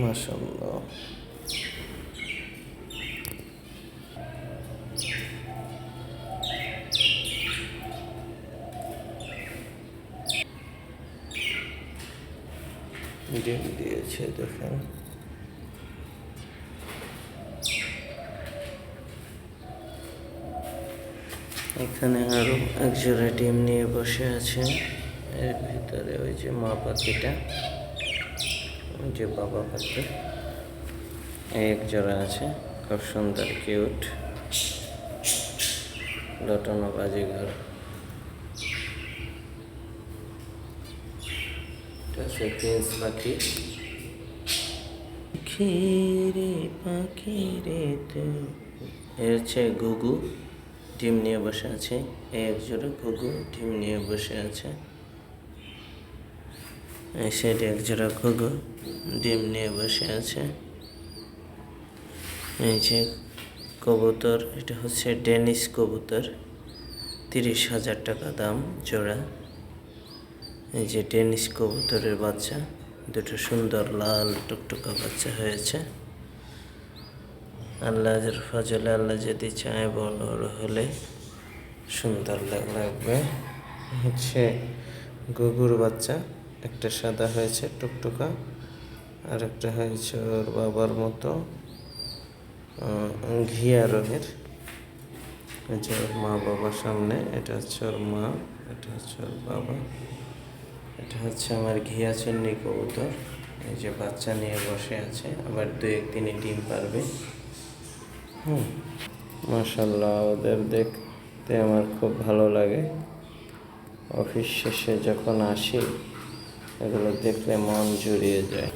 মাশাল্লাহ দিয়ে দিয়েছে দেখেন। এখানে আরও এক জোড়া ডিম নিয়ে বসে আছে। এর ভিতরে ওই যে মা পাখিটা, ওই যে বাবা পাখি। এক জোড়া আছে, খুব সুন্দর, কিউট। লটনো এটা হচ্ছে প্রিন্স পাখি। খিরে পাখি রে তুই এ হচ্ছে গুগু। ডিম নিয়ে বসে আছে। এই এক জোড়া গুগু ডিম নিয়ে বসে আছে। এই সাইডে এক জোড়া গুগু ডিম নিয়ে বসে আছে। এই যে কবুতর, এটা হচ্ছে ডেনিস কবুতর। তিরিশ হাজার টাকা দাম জোড়া। এই যে ডেনিস কবুতরের বাচ্চা, দুটো সুন্দর লাল টুকটুকা বাচ্চা হয়েছে। আল্লাহর ফজলে আল্লাহ যদি চায় বড় হলে সুন্দর লাগ- লাগবে। হচ্ছে গুগুর বাচ্চা, একটা সাদা হয়েছে, টুকটুকা আর একটা হয়েছে ওর বাবার মতো ঘিয়া রঙের। যে ওর মা বাবার সামনে, এটা হচ্ছে ওর মা, এটা হচ্ছে ওর বাবা, এটা হচ্ছে আমার ঘিয়া চন্ডী কবুতর। এই যে বাচ্চা নিয়ে বসে আছে, আবার দু একদিনে ডিম পারবে। হুম। মাশাল্লাহ ওদের দেখতে আমার খুব ভালো লাগে। অফিস শেষে যখন আসি, এগুলো দেখলে মন জুড়িয়ে যায়।